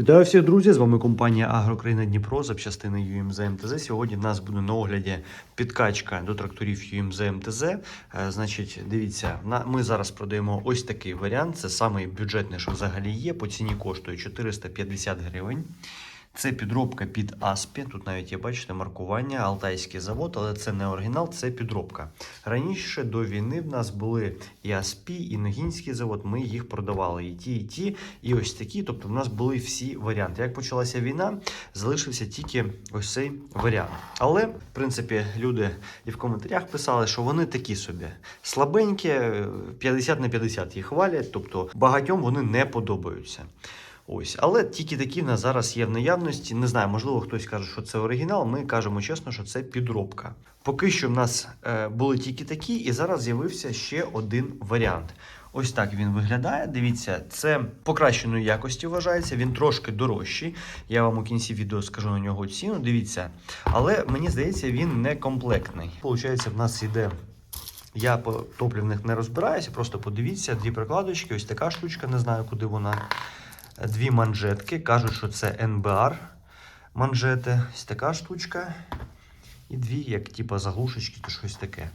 Вітаю всіх, друзі! З вами компанія Агрокраїна Дніпро, запчастини ЮМЗ МТЗ. Сьогодні в нас буде на огляді підкачка до тракторів ЮМЗ МТЗ. Е, Значить, дивіться, на- ми зараз продаємо ось такий варіант. Це самий бюджетний, що взагалі є. По ціні коштує 450 гривень. Це підробка під Аспі. Тут навіть є, бачите, маркування, Алтайський завод, але це не оригінал, це підробка. Раніше до війни в нас були і Аспі, і Ногінський завод. Ми їх продавали. І ті, і ті, і ось такі. Тобто в нас були всі варіанти. Як почалася війна, залишився тільки ось цей варіант. Але, в принципі, люди і в коментарях писали, що вони такі собі слабенькі, е, 50 на 50 їх хвалять, тобто багатьом вони не подобаються. Ось, але тільки такі в нас зараз є в наявності. Не знаю, можливо, хтось каже, що це оригінал. Ми кажемо чесно, що це підробка. Поки що в нас е, були тільки такі, і зараз з'явився ще один варіант. Ось так він виглядає. Дивіться, це покращеної якості вважається. Він трошки дорожчий. Я вам у кінці відео скажу на нього ціну. Дивіться, але мені здається, він не комплектний. Получається, в нас йде. Я по топлівних не розбираюся, просто подивіться, дві прикладочки, ось така штучка, не знаю, куди вона. Дві манжетки. Кажуть, що це НБР манжети. Ось така штучка. І дві, як типу заглушечки, то щось таке.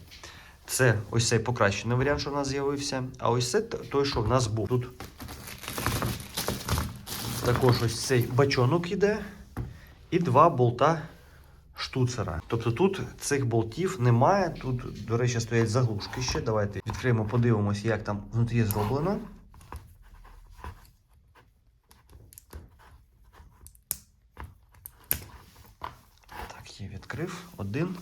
Це ось цей покращений варіант, що в нас з'явився. А ось це той, що в нас був. Тут також ось цей бачонок іде. І два болта штуцера. Тобто тут цих болтів немає. Тут, до речі, стоять заглушки ще. Давайте відкриємо, подивимося, як там внутрі зроблено. Так, я відкрив один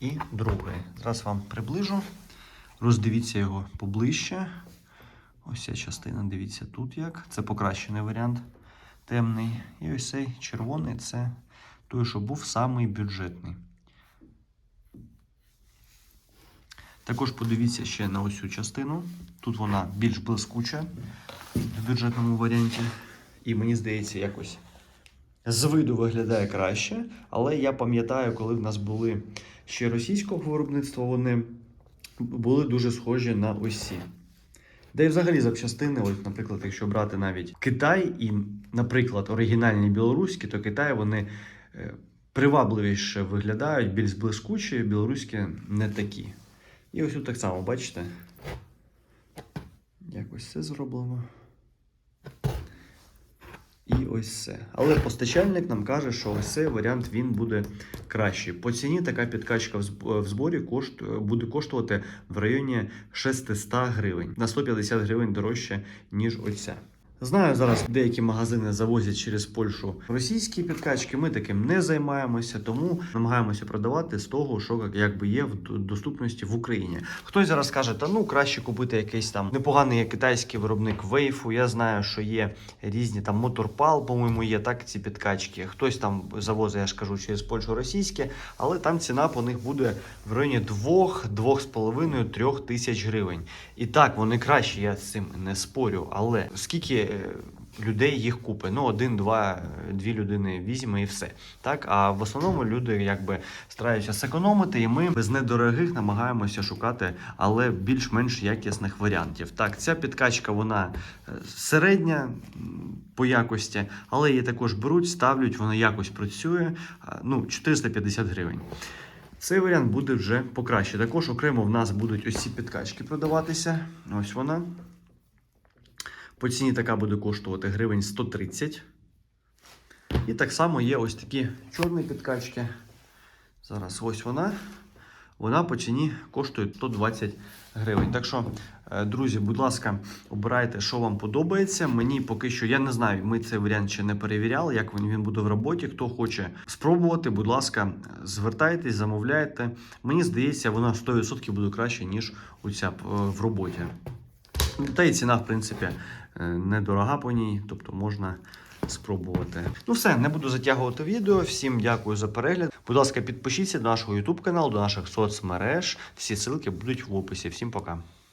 і другий. Зараз вам приближу. Роздивіться його поближче. Ось ця частина, дивіться тут як. Це покращений варіант темний. І ось цей червоний це той, що був самий бюджетний. Також подивіться ще на ось цю частину. Тут вона більш блискуча в бюджетному варіанті. І мені здається, якось з виду виглядає краще. Але я пам'ятаю, коли в нас були ще російського виробництва, вони були дуже схожі на ось ці. Де і взагалі запчастини, от, наприклад, якщо брати навіть Китай і, наприклад, оригінальні білоруські, то Китай вони е, привабливіше виглядають, більш блискучі, білоруські не такі. І ось тут так само, бачите? Якось це зроблено. І ось це. Але постачальник нам каже, що ось цей варіант він буде кращий. По ціні така підкачка в зборі буде коштувати в районі 600 гривень на 150 гривень дорожче, ніж оця. Знаю, зараз деякі магазини завозять через Польщу російські підкачки. Ми таким не займаємося, тому намагаємося продавати з того, що якби є в доступності в Україні. Хтось зараз каже, та ну краще купити якийсь там непоганий китайський виробник вейфу. Я знаю, що є різні там моторпал, по-моєму, є так ці підкачки. Хтось там завозить, я ж кажу, через Польщу російське, але там ціна по них буде в районі 2-2,5-3 тисяч гривень. І так, вони кращі, я з цим не спорю. Але скільки людей їх купить? Ну, один, два, е, дві людини візьме і все. Так, а в основному люди якби стараються зекономити, і ми без недорогих намагаємося шукати, але більш-менш якісних варіантів. Так, ця підкачка вона е, середня по якості, але її також беруть, ставлять, вона якось працює. Ну, 450 гривень. Цей варіант буде вже покраще. Також окремо в нас будуть ось підкачки продаватися. Ось вона. По ціні така буде коштувати гривень 130. І так само є ось такі чорні підкачки. Зараз ось вона. Вона по ціні коштує 120 гривень. Так що, е, друзі, будь ласка, обирайте, що вам подобається. Мені поки що я не знаю, ми цей варіант ще не перевіряли, як він, буде в роботі. Хто хоче спробувати, будь ласка, звертайтесь, замовляйте. Мені здається, вона 100% буде краще, ніж оця е, в роботі. Та і ціна, в принципі, е, недорога по ній, тобто можна спробувати. Ну все, не буду затягувати відео. Всім дякую за перегляд. Будь ласка, підпишіться до нашого YouTube каналу, до наших соцмереж. Всі ссылки будуть в описі. Всім пока.